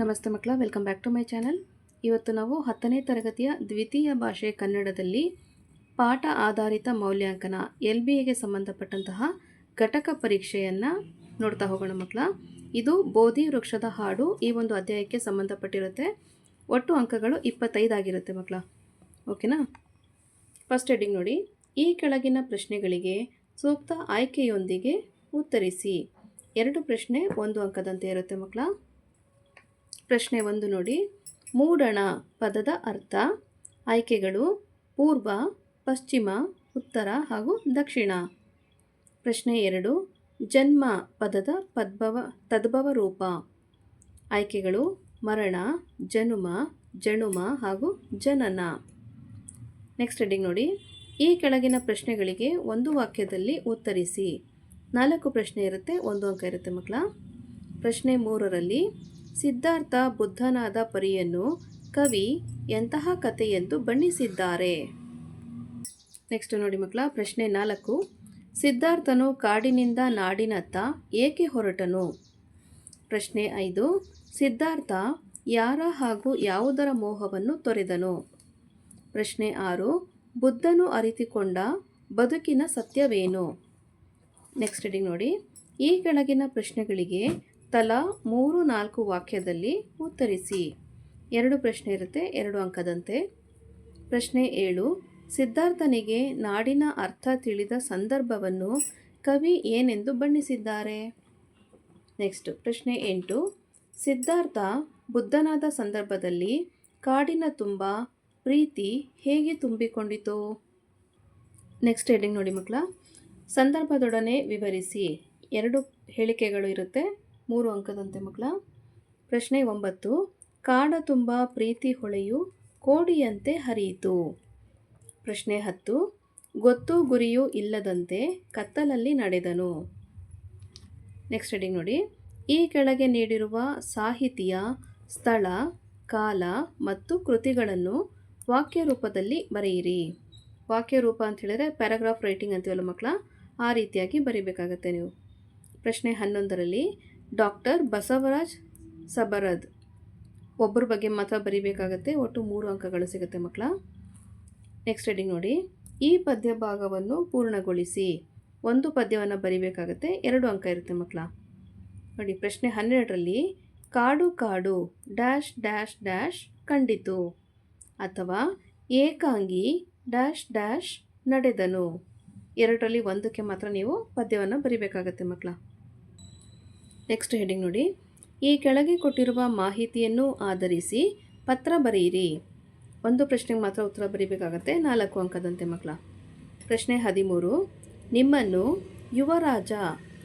ನಮಸ್ತೆ ಮಕ್ಕಳ welcome back to my channel ಇವತ್ತು ನಾವು ಹತ್ತನೇ ತರಗತಿಯ ದ್ವಿತೀಯ ಭಾಷೆ ಕನ್ನಡದಲ್ಲಿ ಪಾಠ ಆಧಾರಿತ ಮೌಲ್ಯಾಂಕನ, ಎಲ್ ಬಿ ಎಗೆ ಸಂಬಂಧಪಟ್ಟಂತಹ ಘಟಕ ಪರೀಕ್ಷೆಯನ್ನು ನೋಡ್ತಾ ಹೋಗೋಣ ಮಕ್ಕಳ. ಇದು ಬೋಧಿ ವೃಕ್ಷದ ಹಾಡು ಈ ಒಂದು ಅಧ್ಯಾಯಕ್ಕೆ ಸಂಬಂಧಪಟ್ಟಿರುತ್ತೆ. ಒಟ್ಟು ಅಂಕಗಳು ಇಪ್ಪತ್ತೈದಾಗಿರುತ್ತೆ ಮಕ್ಕಳ. ಓಕೆನಾ ಫಸ್ಟ್ ಹೆಡ್ಡಿಂಗ್ ನೋಡಿ. ಈ ಕೆಳಗಿನ ಪ್ರಶ್ನೆಗಳಿಗೆ ಸೂಕ್ತ ಆಯ್ಕೆಯೊಂದಿಗೆ ಉತ್ತರಿಸಿ. ಎರಡು ಪ್ರಶ್ನೆ ಒಂದು ಅಂಕದಂತೆ ಇರುತ್ತೆ ಮಕ್ಕಳ. ಪ್ರಶ್ನೆ ಒಂದು ನೋಡಿ. ಮೂಡಣ ಪದದ ಅರ್ಥ, ಆಯ್ಕೆಗಳು ಪೂರ್ವ, ಪಶ್ಚಿಮ, ಉತ್ತರ ಹಾಗೂ ದಕ್ಷಿಣ. ಪ್ರಶ್ನೆ ಎರಡು, ಜನ್ಮ ಪದದ ಪದ್ಭವ, ತದ್ಭವ ರೂಪ. ಆಯ್ಕೆಗಳು ಮರಣ, ಜನುಮ ಜನುಮ ಹಾಗೂ ಜನನ. ನೆಕ್ಸ್ಟ್ ಹೆಡ್ಡಿಂಗ್ ನೋಡಿ. ಈ ಕೆಳಗಿನ ಪ್ರಶ್ನೆಗಳಿಗೆ ಒಂದು ವಾಕ್ಯದಲ್ಲಿ ಉತ್ತರಿಸಿ. ನಾಲ್ಕು ಪ್ರಶ್ನೆ ಇರುತ್ತೆ, ಒಂದು ಅಂಕ ಇರುತ್ತೆ ಮಕ್ಕಳ. ಪ್ರಶ್ನೆ ಮೂರರಲ್ಲಿ ಸಿದ್ಧಾರ್ಥ ಬುದ್ಧನಾದ ಪರಿಯನ್ನು ಕವಿ ಎಂತಹ ಕಥೆಯೆಂದು ಬಣ್ಣಿಸಿದ್ದಾರೆ. ನೆಕ್ಸ್ಟ್ ನೋಡಿ ಮಕ್ಕಳ, ಪ್ರಶ್ನೆ ನಾಲ್ಕು. ಸಿದ್ಧಾರ್ಥನು ಕಾಡಿನಿಂದ ನಾಡಿನತ್ತ ಏಕೆ ಹೊರಟನು? ಪ್ರಶ್ನೆ ಐದು. ಸಿದ್ಧಾರ್ಥ ಯಾರ ಹಾಗೂ ಯಾವುದರ ಮೋಹವನ್ನು ತೊರೆದನು? ಪ್ರಶ್ನೆ ಆರು. ಬುದ್ಧನು ಅರಿತುಕೊಂಡ ಬದುಕಿನ ಸತ್ಯವೇನು? ನೆಕ್ಸ್ಟ್ ರೀಡಿಂಗ್ ನೋಡಿ. ಈ ಕೆಳಗಿನ ಪ್ರಶ್ನೆಗಳಿಗೆ ತಲಾ ಮೂರು ನಾಲ್ಕು ವಾಕ್ಯದಲ್ಲಿ ಉತ್ತರಿಸಿ. ಎರಡು ಪ್ರಶ್ನೆ ಇರುತ್ತೆ, ಎರಡು ಅಂಕದಂತೆ. ಪ್ರಶ್ನೆ ಏಳು, ಸಿದ್ಧಾರ್ಥನಿಗೆ ನಾಡಿನ ಅರ್ಥ ತಿಳಿದ ಸಂದರ್ಭವನ್ನು ಕವಿ ಏನೆಂದು ಬಣ್ಣಿಸಿದ್ದಾರೆ? ನೆಕ್ಸ್ಟ್, ಪ್ರಶ್ನೆ ಎಂಟು, ಸಿದ್ಧಾರ್ಥ ಬುದ್ಧನಾದ ಸಂದರ್ಭದಲ್ಲಿ ಕಾಡಿನ ತುಂಬ ಪ್ರೀತಿ ಹೇಗೆ ತುಂಬಿಕೊಂಡಿತು? ನೆಕ್ಸ್ಟ್ ಹೆಡಿಂಗ್ ನೋಡಿ ಮಕ್ಕಳ. ಸಂದರ್ಭದೊಡನೆ ವಿವರಿಸಿ. ಎರಡು ಹೇಳಿಕೆಗಳು ಇರುತ್ತೆ. ಮೂರು ಅಂಕದಂತೆ ಮಕ್ಕಳ. ಪ್ರಶ್ನೆ ಒಂಬತ್ತು. ಕಾಡ ತುಂಬ ಪ್ರೀತಿ ಹೊಳೆಯು ಕೋಡಿಯಂತೆ ಹರಿಯಿತು. ಪ್ರಶ್ನೆ ಹತ್ತು. ಗೊತ್ತು ಗುರಿಯೂ ಇಲ್ಲದಂತೆ ಕತ್ತಲಲ್ಲಿ ನಡೆದನು. ನೆಕ್ಸ್ಟ್ ಹೆಡಿಂಗ್ ನೋಡಿ. ಈ ಕೆಳಗೆ ನೀಡಿರುವ ಸಾಹಿತಿಯ ಸ್ಥಳ, ಕಾಲ ಮತ್ತು ಕೃತಿಗಳನ್ನು ವಾಕ್ಯ ರೂಪದಲ್ಲಿ ಬರೆಯಿರಿ. ವಾಕ್ಯ ರೂಪ ಅಂತ ಹೇಳಿದರೆ ಪ್ಯಾರಾಗ್ರಾಫ್ ರೈಟಿಂಗ್ ಅಂತೀವಲ್ಲ ಮಕ್ಕಳ? ಆ ರೀತಿಯಾಗಿ ಬರೀಬೇಕಾಗತ್ತೆ ನೀವು. ಪ್ರಶ್ನೆ ಹನ್ನೊಂದರಲ್ಲಿ ಡಾಕ್ಟರ್ ಬಸವರಾಜ್ ಸಬರದ್. ಒಬ್ಬರ ಬಗ್ಗೆ ಮಾತ್ರ ಬರೀಬೇಕಾಗತ್ತೆ, ಒಟ್ಟು ಮೂರು ಅಂಕಗಳು ಸಿಗುತ್ತೆ ಮಕ್ಕಳ. ನೆಕ್ಸ್ಟ್ ಹೆಡಿಂಗ್ ನೋಡಿ. ಈ ಪದ್ಯ ಭಾಗವನ್ನು ಪೂರ್ಣಗೊಳಿಸಿ. ಒಂದು ಪದ್ಯವನ್ನು ಬರೀಬೇಕಾಗತ್ತೆ, ಎರಡು ಅಂಕ ಇರುತ್ತೆ ಮಕ್ಕಳ. ನೋಡಿ, ಪ್ರಶ್ನೆ ಹನ್ನೆರಡರಲ್ಲಿ, ಕಾಡು ಕಾಡು, ಡ್ಯಾಶ್ ಡ್ಯಾಶ್ ಡ್ಯಾಶ್ ಕಂಡಿತು. ಅಥವಾ, ಏಕಾಂಗಿ, ಡ್ಯಾಶ್ ಡ್ಯಾಶ್ ನಡೆದನು. ಎರಡರಲ್ಲಿ ಒಂದಕ್ಕೆ ಮಾತ್ರ ನೀವು ಪದ್ಯವನ್ನು ಬರಿಬೇಕಾಗತ್ತೆ ಮಕ್ಕಳ. ನೆಕ್ಸ್ಟ್ ಹೆಡಿಂಗ್ ನೋಡಿ. ಈ ಕೆಳಗೆ ಕೊಟ್ಟಿರುವ ಮಾಹಿತಿಯನ್ನು ಆಧರಿಸಿ ಪತ್ರ ಬರೆಯಿರಿ. ಒಂದು ಪ್ರಶ್ನೆಗೆ ಮಾತ್ರ ಉತ್ತರ ಬರೀಬೇಕಾಗತ್ತೆ. ನಾಲ್ಕು ಅಂಕದಂತೆ ಮಕ್ಕಳ. ಪ್ರಶ್ನೆ ಹದಿಮೂರು. ನಿಮ್ಮನ್ನು ಯುವರಾಜ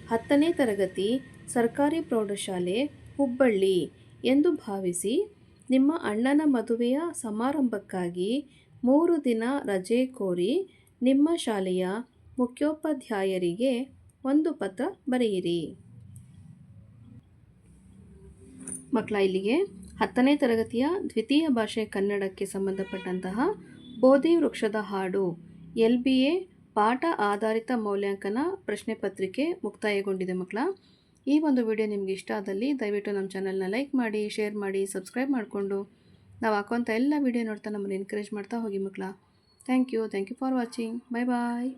ಹತ್ತನೇ ತರಗತಿ ಸರ್ಕಾರಿ ಪ್ರೌಢಶಾಲೆ ಹುಬ್ಬಳ್ಳಿ ಎಂದು ಭಾವಿಸಿ ನಿಮ್ಮ ಅಣ್ಣನ ಮದುವೆಯ ಸಮಾರಂಭಕ್ಕಾಗಿ ಮೂರು ದಿನ ರಜೆ ಕೋರಿ ನಿಮ್ಮ ಶಾಲೆಯ ಮುಖ್ಯೋಪಾಧ್ಯಾಯರಿಗೆ ಒಂದು ಪತ್ರ ಬರೆಯಿರಿ. ಮಕ್ಕಳ ಇಲ್ಲಿಗೆ ಹತ್ತನೇ ತರಗತಿಯ ದ್ವಿತೀಯ ಭಾಷೆ ಕನ್ನಡಕ್ಕೆ ಸಂಬಂಧಪಟ್ಟಂತಹ ಬೋಧಿ ವೃಕ್ಷದ ಹಾಡು ಎಲ್ ಬಿ ಎ ಪಾಠ ಆಧಾರಿತ ಮೌಲ್ಯಾಂಕನ ಪ್ರಶ್ನೆ ಪತ್ರಿಕೆ ಮುಕ್ತಾಯಗೊಂಡಿದೆ ಮಕ್ಕಳ. ಈ ಒಂದು ವಿಡಿಯೋ ನಿಮಗೆ ಇಷ್ಟ ಆದಲ್ಲಿ ದಯವಿಟ್ಟು ನಮ್ಮ ಚಾನಲ್ನ ಲೈಕ್ ಮಾಡಿ, ಶೇರ್ ಮಾಡಿ, ಸಬ್ಸ್ಕ್ರೈಬ್ ಮಾಡಿಕೊಂಡು ನಾವು ಹಾಕೋಂಥ ಎಲ್ಲ ವಿಡಿಯೋ ನೋಡ್ತಾ ನಮ್ಮನ್ನು ಎನ್ಕರೇಜ್ ಮಾಡ್ತಾ ಹೋಗಿ ಮಕ್ಕಳ. Thank you thank you for watching. Bye bye